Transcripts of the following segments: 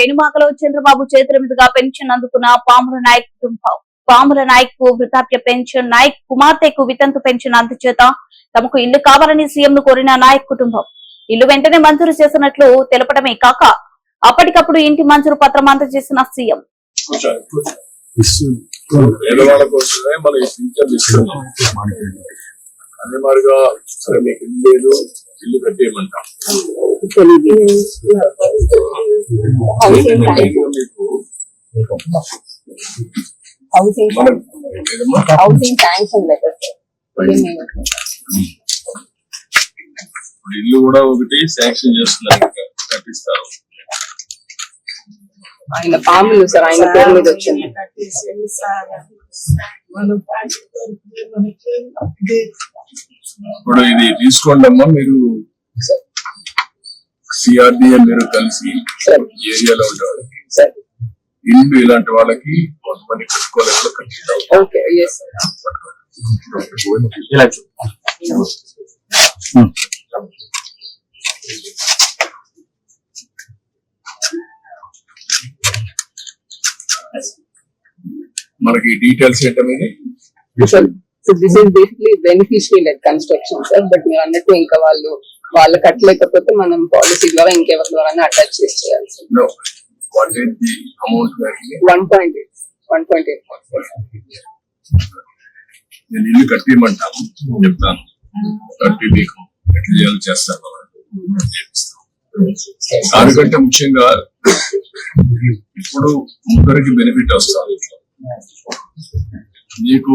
పెనుమాకలో చంద్రబాబు చేతుల మీదుగా పెన్షన్ అందుకున్న పాముల నాయక్ కుటుంబం పాముల నాయక్కు వృద్ధాప్య పెన్షన్ నాయక్ కుమార్తెకు వితంతు పెన్షన్ అందచేత తమకు ఇల్లు కావాలని సీఎం ను కోరిన నాయక్ కుటుంబం. ఇల్లు వెంటనే మంజూరు చేసినట్లు తెలపడమే కాక అప్పటికప్పుడు ఇంటి మంజూరు పత్రం అందజేసిన సీఎం. అదే మాదిరిగా సరే మీకు ఇల్లు లేదు. ఇల్లు కట్టేయమంటాం. హౌసింగ్ హౌసింగ్ శాంక్షన్ లెటర్ ఇల్లు కూడా ఒకటి శాంక్షన్ చేస్తున్నారు కట్టిస్తారు. ఆయన పాములు సార్ ఆయన పేరు మీద వచ్చింది. ఇప్పుడు ఇది తీసుకోండి అమ్మా మీరు సిఆర్డిఏ మీరు కలిసి ఏరియాలో ఉండే వాళ్ళకి సార్. ఇల్లు ఇలాంటి వాళ్ళకి కొంతమంది ఇలా చూ. మనకి డీటెయిల్స్ ఏంటనేది so this is basically beneficial led construction sir but మీరు అన్నట్టు ఇంకా వాళ్ళు వాళ్ళు కట్టలేకపోతే మనం పాలసీ ద్వారా ఇంకెవరి ద్వారా అటాచ్ చేసి చేయాలి one point eight one point eight నేను ఇల్లు కట్టిమంటాను చెప్తాను. కట్టి మీకు ఎట్లా చేయాలో చేస్తాను దానికంటే ముఖ్యంగా ఇప్పుడు ముగ్గురికి బెనిఫిట్ వస్తుంది. నీకు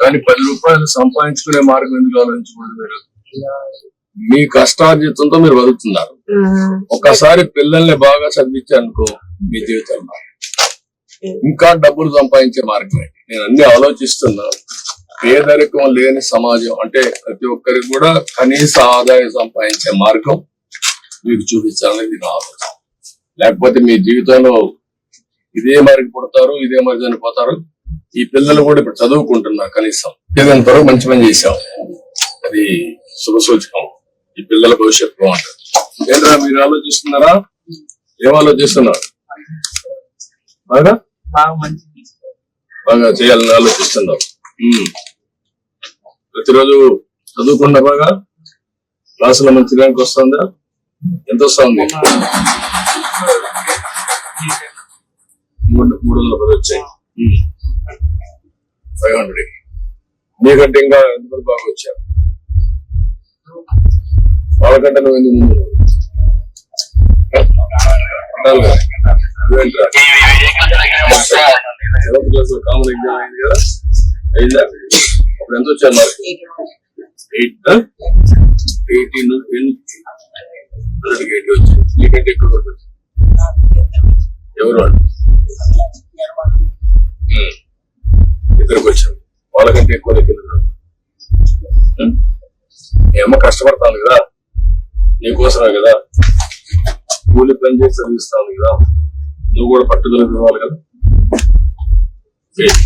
కానీ పది రూపాయలు సంపాదించుకునే మార్గం ఎందుకు ఆలోచించకూడదు మీరు? మీ కష్టార్జితంతో మీరు బతుకుతున్నారు. ఒకసారి పిల్లల్ని బాగా చదివించారనుకో మీ జీవితంలో. ఇంకా డబ్బులు సంపాదించే మార్గమే నేను అన్ని ఆలోచిస్తున్నా. పేదరికం లేని సమాజం అంటే ప్రతి ఒక్కరికి కూడా కనీస ఆదాయం సంపాదించే మార్గం మీకు చూపించాలనేది నా ఆలోచన లేకపోతే మీ జీవితంలో ఇదే మరి పుడతారు ఇదే మరి చనిపోతారు. ఈ పిల్లలు కూడా ఇప్పుడు చదువుకుంటున్నారు కనీసం. ఏదంత వరకు మంచి పని చేశాం. అది శుభసూచకం ఈ పిల్లల భవిష్యత్తు బాగుంటుంది. ఏంట్రా మీరు ఆలోచిస్తున్నారా? ఏం ఆలోచిస్తున్నారు? బాగా? బాగా చేయాలని ఆలోచిస్తున్నారు. ప్రతిరోజు చదువుకుండా బాగా? క్లాసులో మంచి ర్యాంక్ వస్తుందా? ఎంత వస్తుంది మూడు మూడు వందల పది వచ్చాయి. ఫైవ్ హండ్రెడ్ నీకంటే ఇంకా ఎంతమంది బాగా వచ్చారు వాళ్ళకంటే నువ్వు ఎందుకు ముందు? సెవెంత్ క్లాస్లో కామన్ ఎగ్జామ్ అయింది కదా? అయిందా? అప్పుడు ఎంత వచ్చారు మరి ఎయిట్ ఎయిటీన్ ఎయిట్ వచ్చింది నీకంటే ఎక్కువ వచ్చింది ఎవరు వాళ్ళు. ఇద్దరికి వచ్చారు. వాళ్ళకంటే ఎక్కువ కింద మీ అమ్మ కష్టపడతాను కదా. నీకోసమే కదా. కూలి పని చేసి చదివిస్తాను కదా. నువ్వు కూడా పట్టుదల ఇవ్వాలి కదా.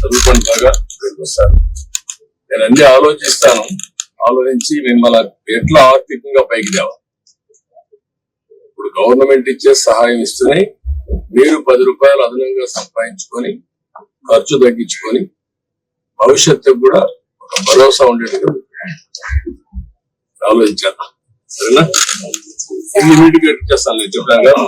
చదువుకోండి బాగా రేపు వస్తారు. నేను అన్ని ఆలోచిస్తాను. ఆలోచించి మిమ్మల్ని ఎట్లా ఆర్థికంగా పైకి తేవాలి ఇప్పుడు గవర్నమెంట్ ఇచ్చే సహాయం ఇస్తున్నాయి మీరు పది రూపాయలు అదనంగా సంపాదించుకొని ఖర్చు తగ్గించుకొని భవిష్యత్తుకు కూడా ఒక భరోసా ఉండేట్టుగా ఆలోచించాలి సరేనా? మీటింగ్ చేస్తాను నేను చెప్పాను